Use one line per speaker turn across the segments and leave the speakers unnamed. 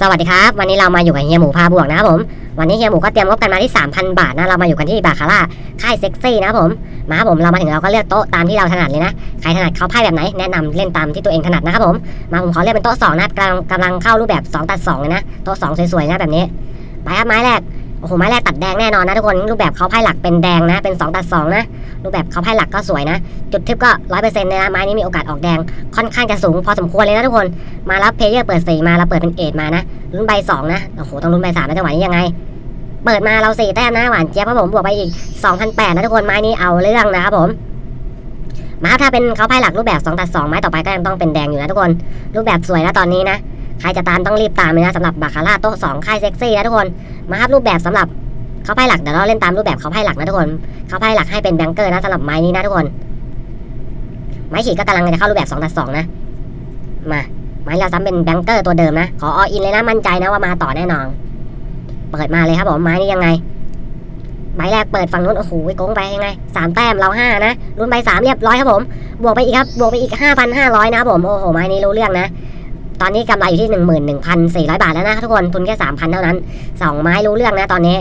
สวัสดีครับ วันนี้เรามาอยู่กับเฮียหมูพาบวกนะครับผม วันนี้เฮียหมูก็เตรียมงบกันมาที่ 3,000 บาทนะเรามาอยู่กันที่บาคาร่าค่ายเซ็กซี่นะครับผมมาครับผมเรามาถึงเราก็เลือกโต๊ะตามที่เราถนัดเลยนะใครถนัดเขาไพ่แบบไหนแนะนำเล่นตามที่ตัวเองถนัดนะครับผมมาผมขอเลือกเป็นโต๊ะ2นะกำลังกำลังเข้ารูปแบบ 2 ตัด2เลยนะโต๊ะ2สวยๆนะแบบนี้ไปครับไม้แรก โอ้โหไม้แรกตัดแดงแน่นอนนะทุกคนรูปแบบเขาไพ่หลักเป็นแดงนะ เป็น2ตัด2นะรูปแบบเขาไพ่หลักก็สวยนะ จุดทิปก็ร้อยเปอร์เซ็นต์เลยนะไม้นี้มีโอกาสออกแดงค่อนข้างจะสูงพอสมควรเลยนะทุกคนมาแล้วเพลเยอร์เปิดสี่มาเราเปิดเป็นเอทมานะลุ้นใบสองนะโอ้โหต้องลุ้นใบสามนจังหวะนี้ยังไง เปิดมาเราสี่แต้มนะหวานเจี๊ยบครับผมบวกไปอีก2 0 0นะทุกคนไม้นี้เอาเรื่องนะครับผมมาถ้าเป็นเขาไพ่หลักรูปแบบ2ตัด2ไม้ต่อไปก็ยังต้องเป็นแดงอยู่นะทุกคน รูปแบบสวยนะตอนนี้นะ ใครจะตามต้องรีบตามเลยนะสำหรับบาคาร่าโต๊ะสองค่ายเซ็กซี่นะทุกคนมาครับรูปแบบสำหรับเขาไพ่หลักเดี๋ยวเราเล่นตามรูปแบบเขาไพ่หลักนะทุกคนเขาไพ่หลักให้เป็นแบงเกอร์นะสำหรับไม้นี้นะทุกคน ไม้ขีดก็กำลังจะเข้ารูปแบบ2ตัด2นะ มาไม้เราซ้ำเป็นแบงเกอร์ตัวเดิมนะขอออินเลยนะมั่นใจนะว่ามาต่อแน่นอนเปิดมาเลยครับผมไม้นี้ยังไงใบแรกเปิดฝั่งนู้นโอ้โหโกงไปยังไงสามแต้มเราห้านะรุ่นใบสามเรียบร้อยครับผม บวกไปอีกครับ บวกไปอีกห้าพันห้าร้อยนะครับผม โอ้โหไม้นี้รู้เรื่องนะ ตอนนี้กำไรอยู่ที่หนึ่งหมื่นหนึ่งพันสี่ร้อยบาทแล้วนะทุกคนทุนแค่สามพันเท่านั้นสองไม้รู้เรื่องนะตอนนี้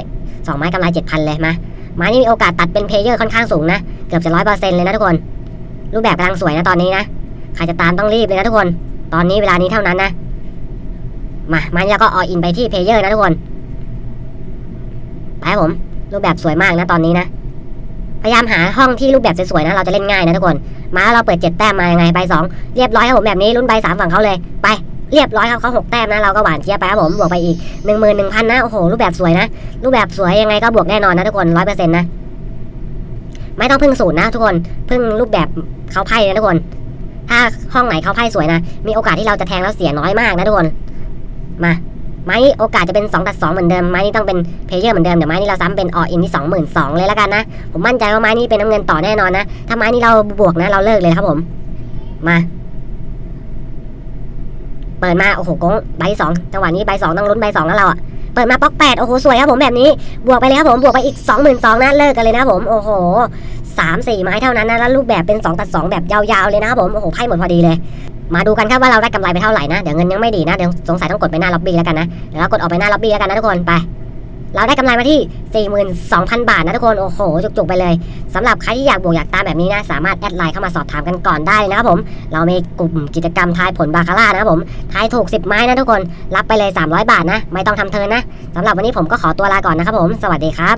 สองไม้กำไรเจ็ดพันเลยมาไม้นี้มีโอกาสตัดเป็นเพลเยอร์ค่อนข้างสูงนะ เกือบจะร้อยเปอร์เซ็นต์เลยนะทุกคน รูปแบบกำลังสวยนะตอนนี้นะใครจะตามต้องรีบเลยนะทุกคน ตอนนี้เวลานี้เท่านั้นนะ มามันแล้วก็ออินไปที่เพลเยอร์นะทุกคนไปครับผมรูปแบบสวยมากนะตอนนี้นะ พยายามหาห้องที่รูปแบบสวยๆนะเราจะเล่นง่ายนะทุกคนมาเราเปิดเจ็ดแต้มมายังไงใบสองเรียบร้อยครับผมแบบนี้รุ่นใบสามฝั่งเขาเลยไปเรียบร้อยครับเขาหกแต้มนะเราก็หวานเชียร์ไปครับผมบวกไปอีกหนึ่งหมื่นหนึ่งพันนะโอ้โหรูปแบบสวยนะ รูปแบบสวยยังไงก็บวกแน่นอนนะทุกคนร้อยเปอร์เซ็นต์นะไม่ต้องพึ่งสูตรนะทุกคนพึ่งรูปแบบเขาไพ่นะทุกคน ถ้าห้องไหนเขาไพ่สวยนะ มีโอกาสที่เราจะแทงแล้วเสียน้อยมากนะทุกคน มา ไม้นี้โอกาสจะเป็น2ตัด2เหมือนเดิม ไม้นี้ต้องเป็นเพเยอร์เหมือนเดิม เดี๋ยวไม้นี้เราซ้ำเป็นอออินที่22,000เลยแล้วกันนะ ผมมั่นใจว่าไม้นี้เป็นน้ำเงินต่อแน่นอนนะ ถ้าไม้นี้เราบวกนะเราเลิกเลยครับผม มา เปิดมา โอ้โหกงใบสองจังหวะนี้ใบสองต้องลุ้นใบสองแล้วเราอะ เปิดมาป๊อกแปดโอ้โหสวยครับผมแบบนี้ บวกไปเลยครับผมบวกไปอีก 22,000นะเลิกกันเลยนะผมโอ้โหสามสี่ไม้เท่านั้นนะแล้วรูปแบบเป็น 2 ตัด 2 แบบยาวๆเลยนะครับผมโอ้โหไพ่หมดพอดีเลย มาดูกันครับว่าเราได้กำไรไปเท่าไหร่นะเดี๋ยวเงินยังไม่ดีนะเดี๋ยวสงสัยต้องกดไปหน้าล็อบบี้แล้วกันนะเดี๋ยวเรากดออกไปหน้าล็อบบี้แล้วกันนะทุกคนไป เราได้กำไรมาที่ 42,000 บาทนะทุกคน โอ้โห จุกๆ ไปเลยสำหรับใครที่อยากบวกอยากตามแบบนี้นะ สามารถแอดไลน์เข้ามาสอบถามกันก่อนได้นะครับผม เรามีกลุ่มกิจกรรมทายผลบาคาร่านะครับผม ทายถูก 10 ไม้นะทุกคน รับไปเลย 300 บาทนะ ไม่ต้องทำเทินนะสำหรับวันนี้ผมก็ขอตัวลาก่อนนะครับผม สวัสดีครับ